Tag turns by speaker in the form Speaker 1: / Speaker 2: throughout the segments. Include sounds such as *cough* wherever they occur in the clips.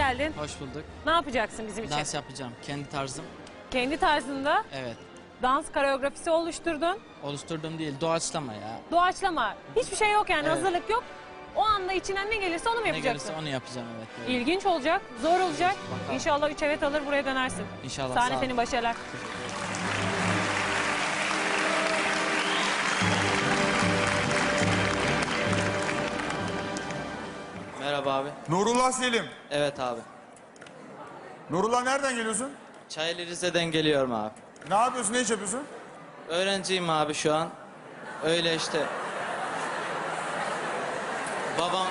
Speaker 1: geldin.
Speaker 2: Hoş bulduk.
Speaker 1: Ne yapacaksın bizim için?
Speaker 2: Dans yapacağım. Kendi tarzım.
Speaker 1: Kendi tarzında
Speaker 2: Evet.
Speaker 1: dans koreografisi oluşturdun.
Speaker 2: Oluşturduğum değil, doğaçlama ya.
Speaker 1: Doğaçlama. Hiçbir şey yok yani
Speaker 2: Evet.
Speaker 1: hazırlık yok. O anda içinden ne gelirse onu mu
Speaker 2: Ne
Speaker 1: yapacaksın?
Speaker 2: gelirse onu yapacağım evet. Böyle.
Speaker 1: İlginç olacak, zor olacak.
Speaker 2: Bakalım.
Speaker 1: İnşallah üç evet alır buraya dönersin.
Speaker 2: İnşallah
Speaker 1: Sahne senin başarılar.
Speaker 2: Abi.
Speaker 3: Nurullah Selim.
Speaker 2: Evet abi.
Speaker 3: Nurullah nereden geliyorsun?
Speaker 2: Çayeli Rize'den geliyorum abi.
Speaker 3: Ne yapıyorsun, ne iş yapıyorsun?
Speaker 2: Öğrenciyim abi şu an. Öyle işte. Babam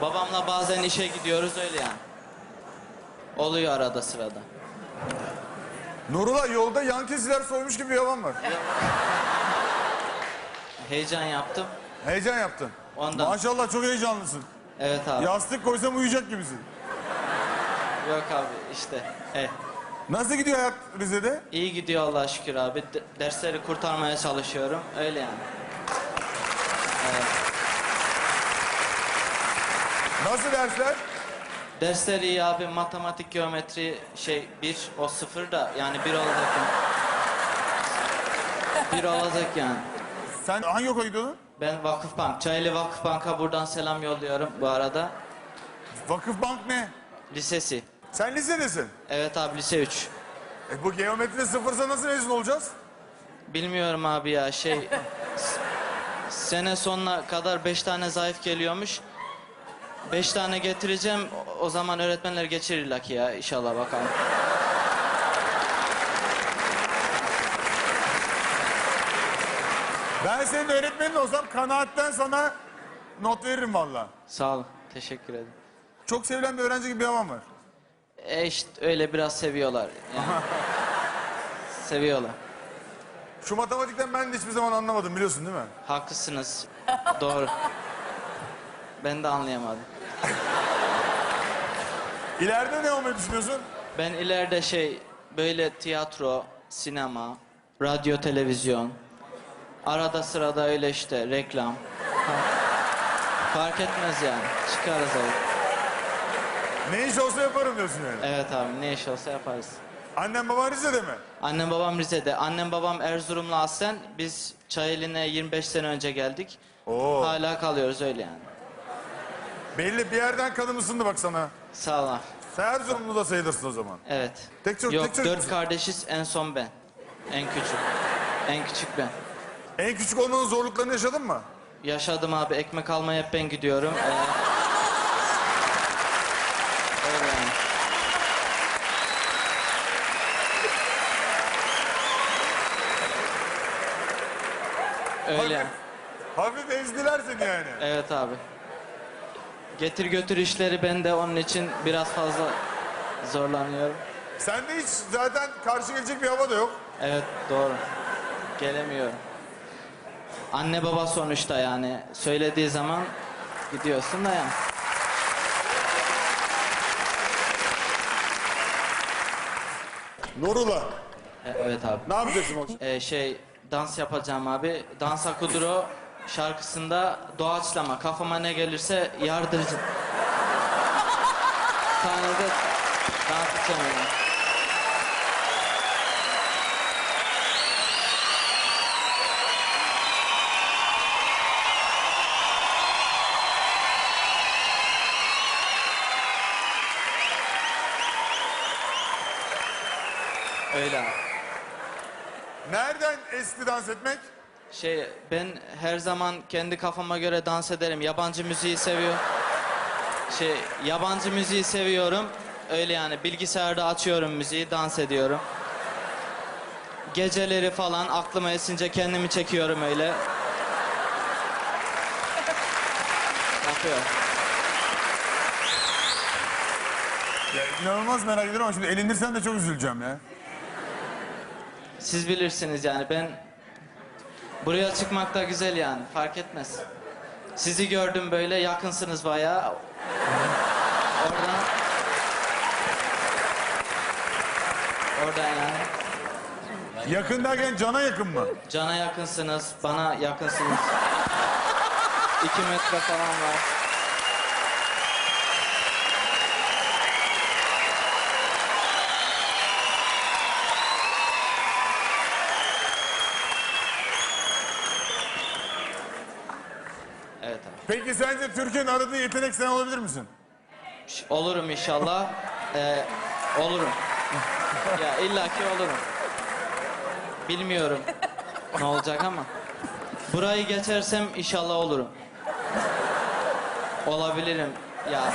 Speaker 2: babamla bazen işe gidiyoruz öyle yani. Oluyor arada sırada.
Speaker 3: Nurullah yolda yan kesiler soymuş gibi yalan var.
Speaker 2: Heyecan yaptım.
Speaker 3: Heyecan yaptın.
Speaker 2: Ondan.
Speaker 3: Maşallah çok heyecanlısın.
Speaker 2: Evet abi.
Speaker 3: Yastık koysam uyuyacak gibisin.
Speaker 2: Yok abi işte. Eh.
Speaker 3: Nasıl gidiyor hayat Rize'de?
Speaker 2: İyi gidiyor Allah'a şükür abi. De- dersleri kurtarmaya çalışıyorum. Öyle yani. Evet.
Speaker 3: Nasıl dersler?
Speaker 2: Dersler iyi abi. Matematik, geometri şey bir o sıfır da yani bir olacak yani. Bir olacak yani.
Speaker 3: Sen hangi okula gidiyordun?
Speaker 2: Ben Vakıfbank, Çayeli Vakıfbank'a buradan selam yolluyorum bu arada.
Speaker 3: Vakıfbank ne?
Speaker 2: Lisesi.
Speaker 3: Sen lisedesin.
Speaker 2: Evet abi lise 3.
Speaker 3: E bu geometride sıfırsa nasıl mezun olacağız?
Speaker 2: Bilmiyorum abi ya şey... sene sonuna kadar beş tane zayıf geliyormuş. Beş tane getireceğim. o- O zaman öğretmenler geçirirler ki ya inşallah bakalım.
Speaker 3: Ben senin öğretmenin olsam kanaatten sana not veririm valla.
Speaker 2: Sağ ol. Teşekkür ederim.
Speaker 3: Çok sevilen bir öğrenci gibi bir yalan var.
Speaker 2: E işte öyle biraz seviyorlar. Yani. *laughs* seviyorlar.
Speaker 3: Şu matematikten ben de hiçbir zaman anlamadım biliyorsun değil mi?
Speaker 2: Haklısınız. Doğru. Ben de anlayamadım. *laughs*
Speaker 3: İleride ne olmayı düşünüyorsun?
Speaker 2: Ben ileride şey böyle tiyatro, sinema, radyo, televizyon. Arada sırada öyle işte reklam. Fa- Fark etmez yani. Çıkarız öyle.
Speaker 3: Ne iş olsa yaparım diyorsun yani.
Speaker 2: Evet abi ne iş olsa yaparız.
Speaker 3: Annen baban Rize'de mi?
Speaker 2: Annem babam Rize'de. Annem babam Erzurumlu aslen. Biz Çayeli'ne 25 sene önce geldik.
Speaker 3: Oo.
Speaker 2: Hala kalıyoruz öyle yani.
Speaker 3: Belli bir yerden kanım ısındı bak sana.
Speaker 2: Sağ ol.
Speaker 3: Sen Erzurumlu da sayılırsın o zaman.
Speaker 2: Evet.
Speaker 3: Tek çocuk-
Speaker 2: Yok
Speaker 3: tek çocuk
Speaker 2: dört
Speaker 3: musun?
Speaker 2: kardeşiz en son ben. En küçük. En küçük ben.
Speaker 3: En küçük olmanın zorluklarını yaşadın mı?
Speaker 2: Yaşadım abi ekmek almaya hep ben gidiyorum. Ee, öyle yani. Öyle.
Speaker 3: Hafif, hafif ezdiler seni yani.
Speaker 2: Evet abi. Getir götür işleri ben de onun için biraz fazla zorlanıyorum.
Speaker 3: Sende hiç zaten karşı gelecek bir hava da yok.
Speaker 2: Evet doğru. Gelemiyorum. Anne baba sonuçta yani söylediği zaman gidiyorsun da yani.
Speaker 3: Nurullah.
Speaker 2: E- Evet abi.
Speaker 3: Ne yapacaksın o
Speaker 2: Ee, şey dans yapacağım abi. Dansa Kuduro şarkısında doğaçlama kafama ne gelirse yardırıcı. *laughs* Sahnede dans edeceğim yani. Öyle abi.
Speaker 3: Esti dans etmek?
Speaker 2: Şey ben her zaman kendi kafama göre dans ederim. Yabancı müziği seviyor. Şey yabancı müziği seviyorum. Öyle yani bilgisayarda açıyorum müziği, dans ediyorum. Geceleri falan aklıma esince kendimi çekiyorum öyle. Yapıyorum.
Speaker 3: Ya inanılmaz merak ediyorum ama şimdi elindirsen de çok üzüleceğim ya.
Speaker 2: Siz bilirsiniz yani ben buraya çıkmak da güzel yani fark etmez. Sizi gördüm böyle yakınsınız bayağı. Oradan Oradan yani
Speaker 3: Yakın derken cana yakın mı?
Speaker 2: cana yakınsınız, bana yakınsınız. İki metre falan var.
Speaker 3: Peki sence Türkiye'nin aradığı yetenek sen olabilir misin?
Speaker 2: Olurum inşallah. Ee, olurum. ya illaki olurum. Bilmiyorum ne olacak ama. Burayı geçersem inşallah olurum. Olabilirim ya.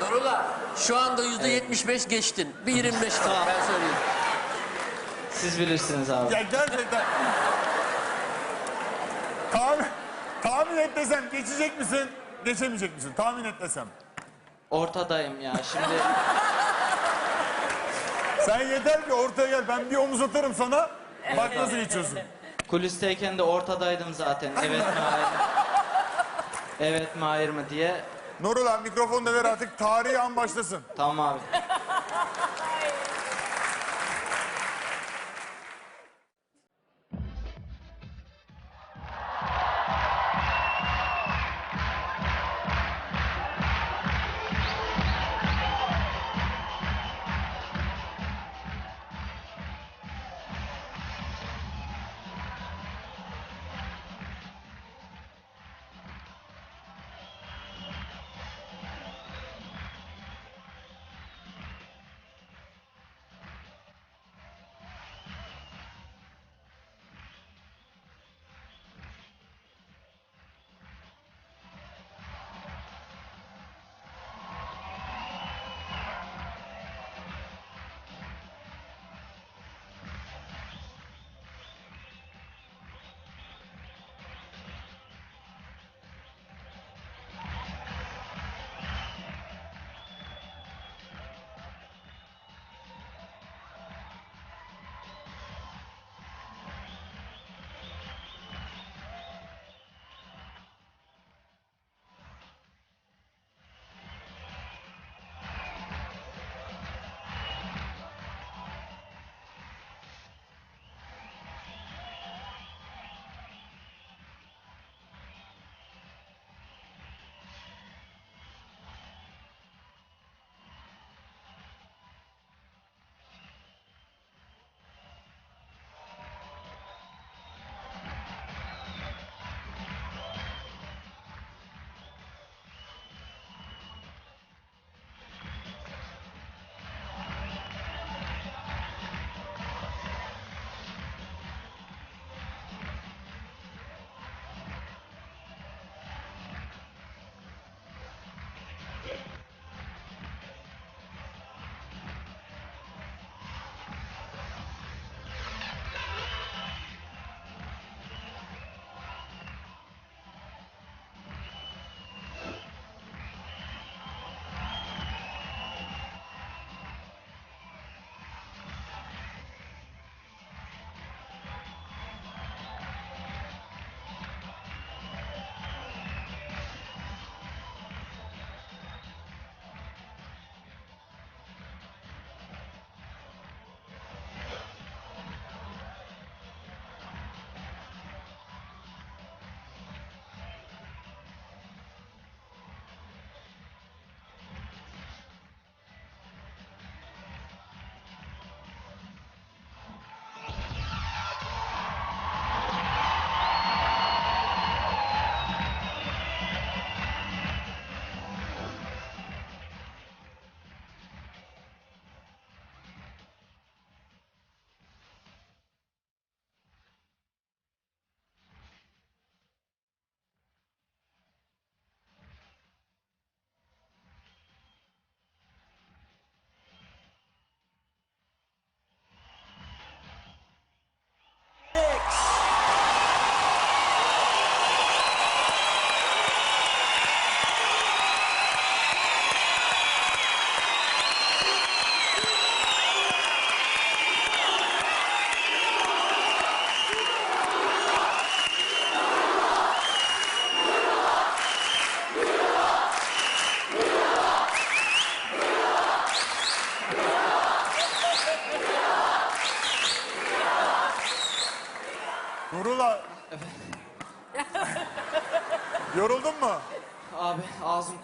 Speaker 4: Nurullah şu anda yüzde 75 geçtin. Bir 25 kal
Speaker 2: Tamam.
Speaker 4: ben söyleyeyim.
Speaker 2: Siz bilirsiniz abi.
Speaker 3: Ya gerçekten. tahmin, tahmin et desem geçecek misin, geçemeyecek misin? Tahmin et desem.
Speaker 2: Ortadayım ya şimdi.
Speaker 3: Sen yeter ki ortaya gel. Ben bir omuz atarım sana. Bak nasıl geçiyorsun.
Speaker 2: Kulisteyken de ortadaydım zaten. Evet mi hayır mı? Evet mi hayır mı diye.
Speaker 3: Nurullah mikrofonu da ver artık. Tarihi an başlasın.
Speaker 2: Tamam abi.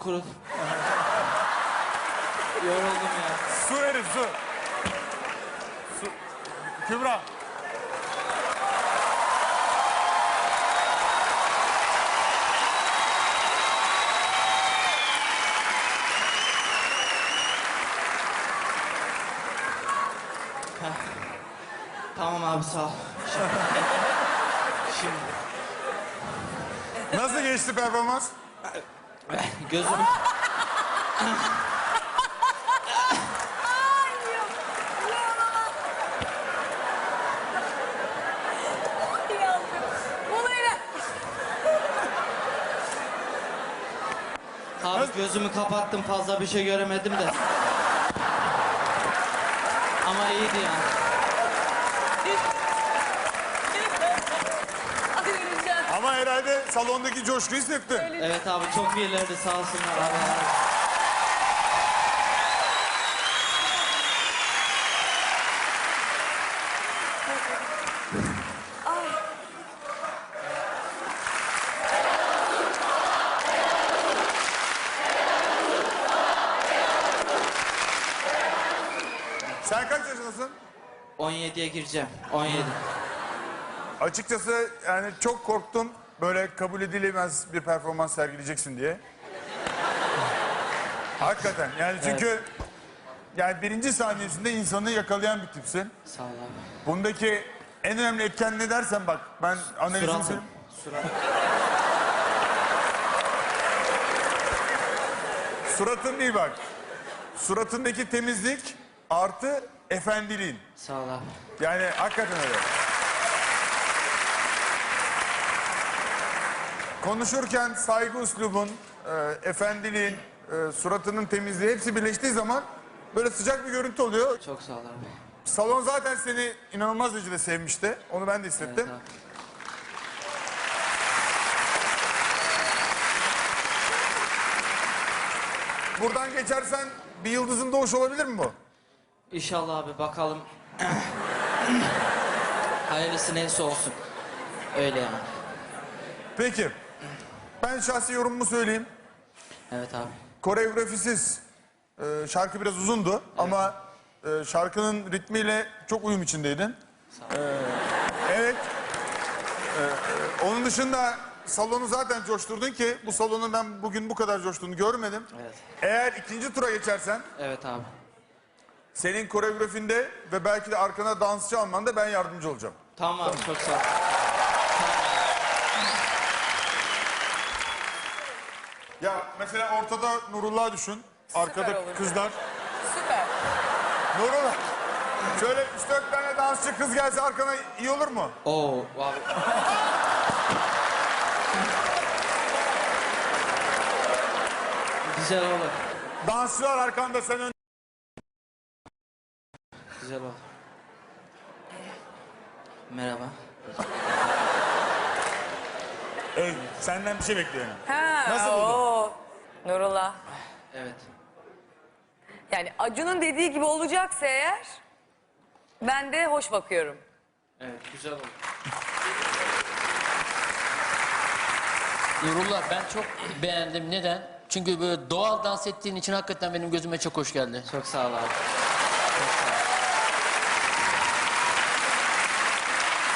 Speaker 2: Kurudu. *laughs* Yoruldum ya.
Speaker 3: Su verin su. Su. Kübra.
Speaker 2: Tamam abi sağ ol. Şimdi,
Speaker 3: Nasıl geçti performans? *laughs*
Speaker 2: gözüm... Abi gözümü kapattım fazla bir şey göremedim de. Ama iyiydi yani.
Speaker 3: Ama herhalde salondaki coşkuyu hissettin.
Speaker 2: Evet abi çok iyilerdi sağ olsunlar abi.
Speaker 3: Sen kaç yaşındasın?
Speaker 2: 17'ye gireceğim. 17.
Speaker 3: Açıkçası yani çok korktum böyle kabul edilemez bir performans sergileyeceksin diye. Hakikaten yani çünkü yani birinci saniyesinde insanı yakalayan bir tipsin.
Speaker 2: Sağ ol abi.
Speaker 3: Bundaki en önemli etken ne dersen bak ben analizimi
Speaker 2: Suratım.
Speaker 3: söyleyeyim.
Speaker 2: Surat.
Speaker 3: Suratın değil bak. Suratındaki temizlik artı efendiliğin.
Speaker 2: Sağ ol abi.
Speaker 3: Yani hakikaten öyle. Konuşurken saygı üslubun, e, efendiliğin, e, suratının temizliği hepsi birleştiği zaman böyle sıcak bir görüntü oluyor.
Speaker 2: Çok sağ ol abi.
Speaker 3: Salon zaten seni inanılmaz derecede sevmişti. Onu ben de
Speaker 2: Evet
Speaker 3: hissettim.
Speaker 2: abi.
Speaker 3: Buradan geçersen bir yıldızın doğuş olabilir mi bu?
Speaker 2: İnşallah abi bakalım. *clears throat* Hayırlısı neyse olsun. Öyle yani.
Speaker 3: Peki. Ben şahsi yorumumu söyleyeyim.
Speaker 2: Evet abi.
Speaker 3: Koreografisiz e, şarkı biraz uzundu ama e, şarkının ritmiyle çok uyum içindeydin.
Speaker 2: Ol.
Speaker 3: Evet. E, e, onun dışında salonu zaten coşturdun ki bu salonun ben bugün bu kadar coştuğunu görmedim.
Speaker 2: Evet.
Speaker 3: Eğer ikinci tura geçersen
Speaker 2: Evet abi.
Speaker 3: senin koreografinde ve belki de arkana dansçı almanda ben yardımcı olacağım.
Speaker 2: Tamam abi çok sağ ol.
Speaker 3: Mesela ortada Nurullah düşün. Arkada
Speaker 5: olur.
Speaker 3: kızlar.
Speaker 5: Süper.
Speaker 3: Nurullah. Şöyle 3-4 tane dansçı kız gelse arkana iyi olur mu?
Speaker 2: Oo abi. Güzel olur.
Speaker 3: Dansçılar arkanda sen ön...
Speaker 2: Güzel olur. Merhaba.
Speaker 3: Ey, senden bir şey bekliyorum.
Speaker 5: Ha,
Speaker 3: Nasıl buldun?
Speaker 5: Nurullah.
Speaker 2: Evet.
Speaker 5: Yani Acun'un dediği gibi olacaksa eğer ben de hoş bakıyorum.
Speaker 2: Evet güzel olur. *laughs*
Speaker 4: Nurullah ben çok beğendim. Neden? Çünkü böyle doğal dans ettiğin için hakikaten benim gözüme çok hoş geldi.
Speaker 2: Çok sağ ol abi. Çok sağ ol.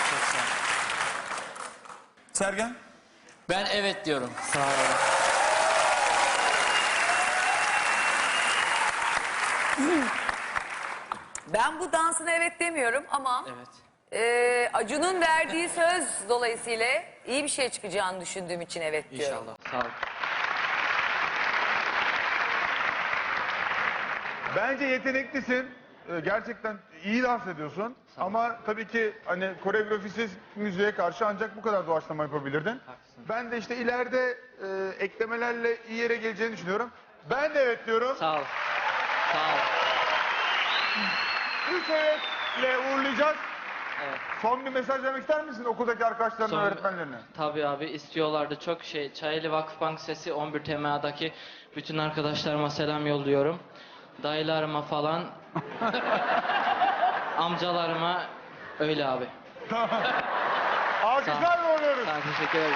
Speaker 2: Çok sağ ol.
Speaker 3: Sergen?
Speaker 4: Ben evet diyorum.
Speaker 2: Sağ ol
Speaker 5: Ben bu dansına evet demiyorum ama
Speaker 2: Evet.
Speaker 5: e, Acun'un verdiği söz dolayısıyla iyi bir şey çıkacağını düşündüğüm için evet diyorum.
Speaker 2: İnşallah. Sağ ol.
Speaker 3: Bence yeteneklisin. Ee, Gerçekten iyi dans ediyorsun. Ama tabii ki hani koreografisiz müziğe karşı ancak bu kadar doğaçlama yapabilirdin.
Speaker 2: Haklısın.
Speaker 3: Ben de işte ileride e, eklemelerle iyi yere geleceğini düşünüyorum. Ben de evet diyorum.
Speaker 2: Sağ ol. Sağ ol.
Speaker 3: Üç evetle uğurlayacağız.
Speaker 2: Evet.
Speaker 3: Son bir mesaj vermek ister misin okuldaki arkadaşlarına,
Speaker 2: Son-
Speaker 3: öğretmenlerine?
Speaker 2: Tabii abi istiyorlardı çok şey. Çayeli Vakıfbank Sesi 11 TMA'daki bütün arkadaşlarıma selam yolluyorum. Dayılarıma falan. *laughs* amcalarıma öyle abi.
Speaker 3: Alkışlarla uğurluyoruz.
Speaker 2: Sağ ol, teşekkür ederim.